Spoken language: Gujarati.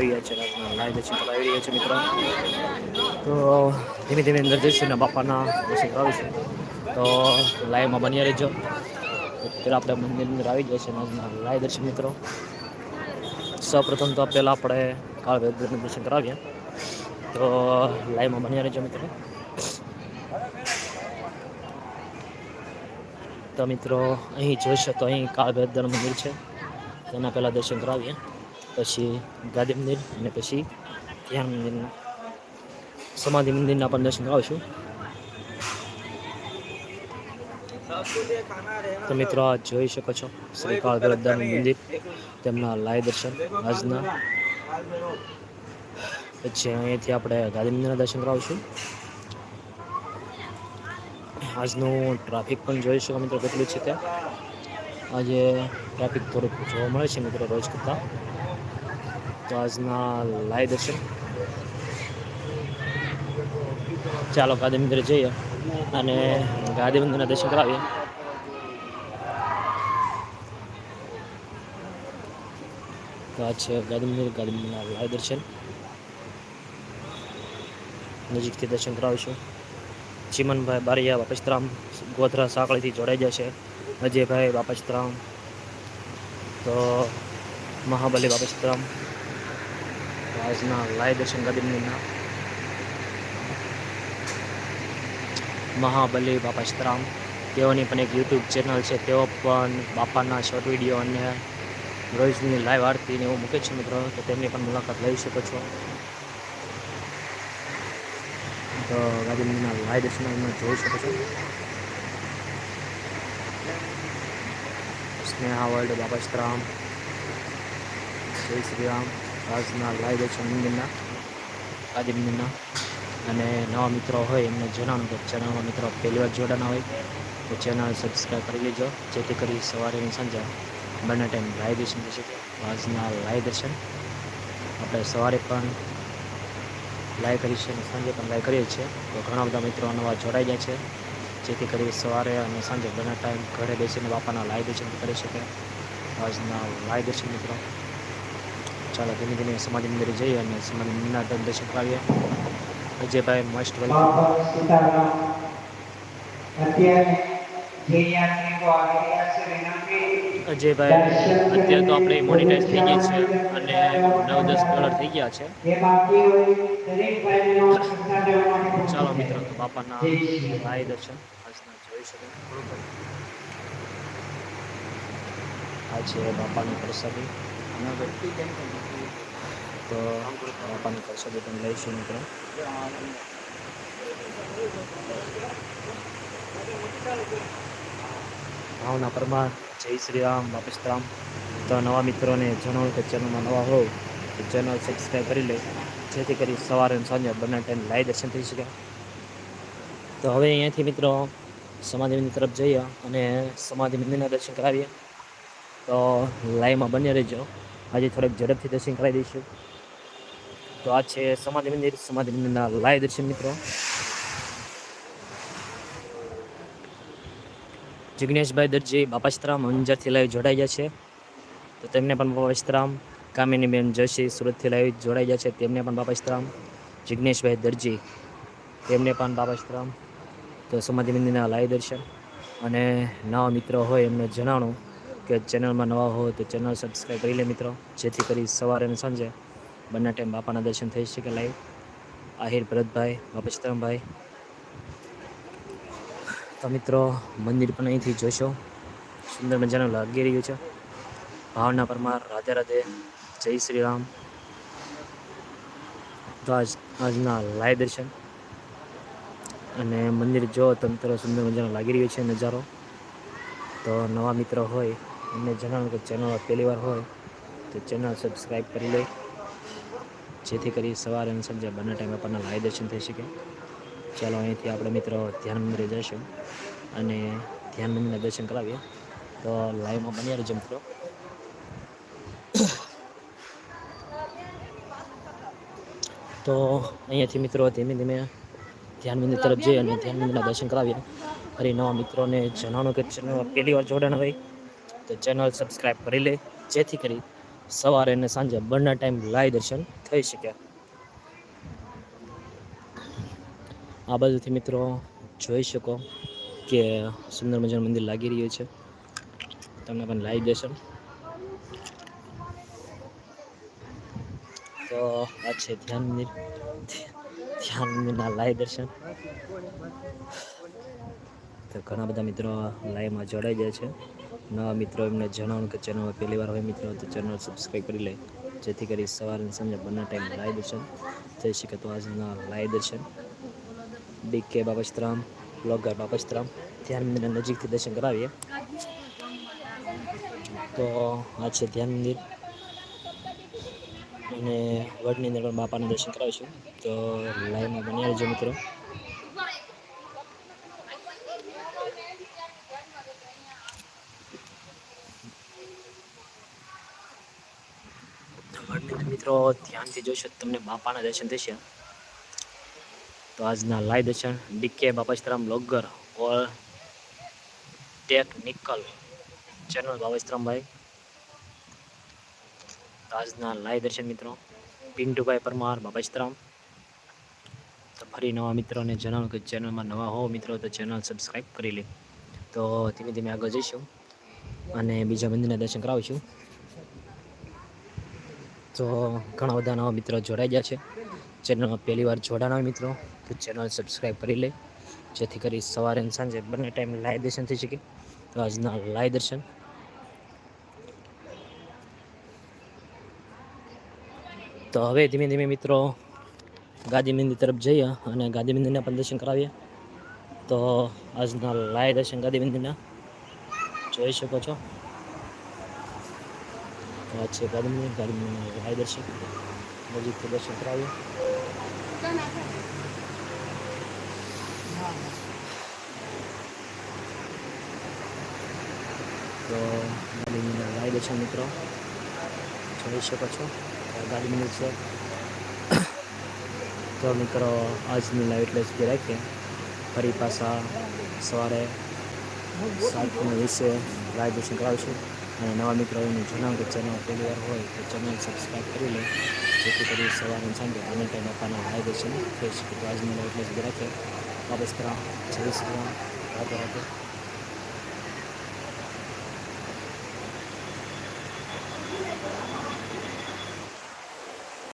આવી ગયા છે લાઈવ દર્શન આવી રહ્યા છે મિત્રો. તો ધીમે ધીમે અંદર જઈશું ને બાપાના દર્શન કરાવીશું તો લાઈવમાં બન્યા રહેજો. અત્યારે આપણે મંદિર અંદર આવી જાય છે લાઈવ દર્શન મિત્રો. સૌપ્રથમ તો પહેલાં આપણે કાળ દર્શન કરાવીએ. તો લાઈવમાં બન્યા રહેજો મિત્રો. તો મિત્રો, અહીં જોઈશો તો અહીં કાળ ભૈરવનું મંદિર છે. તેના પહેલાં દર્શન કરાવીએ. પછી ગાંધી મંદિર અને પછી ધ્યાન મંદિરના સમાધિ મંદિરના પણ દર્શન કરાવશું. તો મિત્રો આ જોઈ શકો છો શ્રી કાળ મંદિર, તેમના લાય દર્શન, આજના. પછી અહીંયાથી આપણે ગાંધી મંદિરના દર્શન કરાવીશું. આજનું ટ્રાફિક પણ જોઈ શકો મિત્રો, કેટલું છે ત્યાં. આજે ટ્રાફિક થોડુંક જોવા મળે છે મિત્રો, રોજ કરતાં. તો આજના લાય દર્શન ચાલો ગાંધી મંદિરે જઈએ અને ગાંધી મંદિરના દર્શન કરાવીએ. તો આ છે ગાંધી મંદિર ગાંધી મંદિરના લાય દર્શન. નજીકથી દર્શન કરાવીશું. ચીમનભાઈ બારિયા બાપસ્તરામ ગોધરા સાંકળીથી જોડાઈ જશે અજયભાઈ બાપસ્તરામ તો મહાબલી બાપસ્તરામ આજના લાય દર્શન ગાંધીના મહાબલી બાપસ્તરામ તેઓની પણ એક યુટ્યુબ ચેનલ છે. તેઓ પણ બાપાના શોર્ટ વીડિયો અને રોજની લાઈવ આરતીને એવું મૂકે છે મિત્રો. તો તેમની પણ મુલાકાત લઈ શકો છો. તો ગાંધીના લાઈવ દર્શનમાં જોઈ શકો છો. સ્નેહા વર્લ્ડ બાબાશ્રામ જય શ્રી રામ. રાજના લાઈવ દર્શન મંદિરના ગાંધી મંદિરના અને નવા મિત્રો હોય એમને જણાવવાનું કે ચેનલમાં મિત્રો પહેલી વાર જોડાના હોય, તો ચેનલ સબસ્ક્રાઈબ કરી લેજો. જેથી કરી સવારે અને સાંજે બંને ટાઈમ લાઈવ દર્શન થઈ શકે. આજના લાઈવ દર્શન આપણે સવારે પણ લાઈવ કરીએ છીએ અને સાંજે પણ લાઈવ કરીએ છીએ. તો ઘણા બધા મિત્રો નવા જોડાઈ જાય છે. જેથી કરી સવારે અને સાંજે બંને ટાઈમ ઘરે બેસીને બાપાના લાઈવ દર્શન કરી શકે. આજના લાઈવ દર્શન મિત્રો ચાલો ધીમે ધીમે સમાધિ મંદિરે જઈએ અને સમાધિ મંદિરના દર્શન કરાવીએ. અજયભાઈ મોસ્ટ વેલકમ અજયભાઈ અત્યારે તો આપણે મોનિટાઈઝ થઈ ગઈ છે અને નવ દસ ડોલર થઈ ગયા છે. ચાલો મિત્રો તો બાપાના ભાઈ દર્શન. આજના જોઈ શકો. આ છે બાપાની પ્રસાદી. તો બાપાની પ્રસાદી પણ લઈશું મિત્રો. ભાવના પરમાર, જય શ્રી રામ બાપસ્તરામ તો નવા મિત્રોને જણાવું કે ચેનલમાં નવા હોવ તો ચેનલ સબસ્ક્રાઈબ કરી લે. જેથી કરી સવારે અને સાંજે બંને ટાઈમ લાઈવ દર્શન થઈ શકે. તો હવે અહીંયાથી મિત્રો સમાધિ મંદિર તરફ જઈએ અને સમાધિ મંદિરના દર્શન કરાવીએ. તો લાઈવમાં બની રહેજો. આજે થોડેક ઝડપથી દર્શન કરાવી દઈશું. તો આ છે સમાધિ મંદિર. સમાધિ મંદિરના લાઈવ દર્શન મિત્રો. જિગ્નેશભાઈ દરજી બાપાશ્રામ અંજારથી લાઈવ જોડાઈ ગયા છે. તો તેમને પણ બાપાશ્રામ, કામિનીબેન જોશી સુરતથી લાઈવ જોડાઈ ગયા છે. તેમને પણ બાપાશ્રામ, જિગ્નેશભાઈ દરજી, તેમને પણ બાપાશ્રામ. તો સમાધિ મંદિરના લાઈવ દર્શન. અને નવા મિત્રો હોય એમને જણાવું કે ચેનલમાં નવા હો તો ચેનલ સબસ્ક્રાઈબ કરી લે મિત્રો. જેથી કરી સવારે અને સાંજે બંને ટાઈમ બાપાના દર્શન થઈ શકે લાઈવ આહિર ભરતભાઈ બાપસ્તરામભાઈ તો મિત્રો, મંદિર પણ અહીંથી જોશો. સુંદર મજાનું લાગી રહ્યું છે. ભાવના પરમાર, રાધે રાધે, જય શ્રી રામ. તો આજ, આજના લાય દર્શન. અને મંદિર જો તંત્ર સુંદર મજાનું લાગી રહ્યું છે નજારો. તો નવા મિત્રો હોય એમને જણાવું કે ચેનલ પહેલી વાર હોય તો ચેનલ સબસ્ક્રાઈબ કરી લે. જેથી કરી સવારે અને સાંજે બંને ટાઈમ આપણને લાઈવ દર્શન થઈ શકે. ચાલો અહીંથી આપણે મિત્રો ધ્યાન મંદિરે જઈશું અને ધ્યાન મંદિરના દર્શન કરાવીએ. તો લાઈવમાં બન્યા રહેજો મિત્રો. તો અહીંયાથી મિત્રો ધીમે ધીમે ધ્યાન મંદિર તરફ જઈએ અને ધ્યાન મંદિરના દર્શન કરાવીએ. ફરી નવા મિત્રોને જણાવવાનું કે પહેલી વાર જોડાણ હોય. તો ચેનલ સબસ્ક્રાઈબ કરી લે, જેથી કરી સવારે અને સાંજે બંને ટાઈમ લાઈવ દર્શન થઈ શકે. આ બાજુથી મિત્રો જોઈ શકો કે સુંદર મજાનું મંદિર લાગી રહ્યું છે. તમને પણ લાઈવ દર્શન તો આ છે ધ્યાન મંદિર. ધ્યાન મંદિરના લાઈવ દર્શન. તો ઘણા બધા મિત્રો લાઈવમાં જોડાઈ જાય છે. નવા મિત્રો એમને જણાવું કે ચેનલમાં પહેલી વાર હોય મિત્રો, તો ચેનલ સબસ્ક્રાઈબ કરી લે. જેથી કરી સવારે સાંજે બંને ટાઈમ લાઈવ દર્શન થઈ શકે તો આજના લાઈવ દર્શન બી કે બાપસ્તરામ બ્લોગર બાપસ્તરામ ધ્યાન મંદિરના નજીકથી દર્શન કરાવીએ. તો આ છે ધ્યાન મંદિર. અને વડની અંદર પણ બાપાના દર્શન કરાવીશું. તો લાઈવમાં બની રહેજો મિત્રો. વડની મિત્રો, ધ્યાનથી જોશો તમને બાપાના દર્શન થશે. તો આજના લાઈવ દર્શન, DK Bapastaram blogger or technical channel બાપસ્તરામભાઈ. તો આજના લાઈવ દર્શન મિત્રો, પિન્ટુભાઈ પરમાર, બાપસ્તરામ. તો ફરી નવા મિત્રોને જણાવું કે ચેનલમાં નવા હો મિત્રો, તો ચેનલ સબસ્ક્રાઈબ કરી લે. તો ધીમે ધીમે આગળ જઈશું અને બીજા મંદિરના દર્શન કરાવીશું. તો ઘણા બધા નવા મિત્રો જોડાઈ ગયા છે. ચેનલમાં પહેલી વાર જોડાના મિત્રો, તો ચેનલ સબસ્ક્રાઈબ કરી લે. જેથી કરી સવારે અને સાંજે બંને ટાઈમ લાઈવ દર્શન થઈ શકે. તો આજના લાઈવ દર્શન. તો હવે ધીમે ધીમે મિત્રો ગાંધી મંદિર તરફ જઈએ અને ગાંધી મંદિરના પણ દર્શન કરાવીએ. તો આજના લાઈવ દર્શન ગાંધી મંદિરના. જોઈ શકો છો. છે ગાંધી મંદિર હાઈ દર્શક લાઈવ દર્શન કરાવીએ. તો ગાંધી મંદિરના લાઈવ દર્શન મિત્રો, જોઈ શકો છો ગાડી મિનિટ છે. તો મિત્રો, આજની લાઈવ એટલે સુધી રાખીએ. ફરી પાછા સવારે સાત વીસે લાઈવ દર્શન કરાવીશું. અને નવા મિત્રો એનું જણાવું કે ચેનલ પહેલી વાર હોય તો ચેનલ સબસ્ક્રાઈબ કરી લે. જેથી કરી સવારે સાંજે બંને ટાઈમ આપવાના હાય દર્શન થઈ શકે તો આજની એટલે સુધી રાખીએ વાપસ કરા જય શ્રી રામ રાધે રાધે.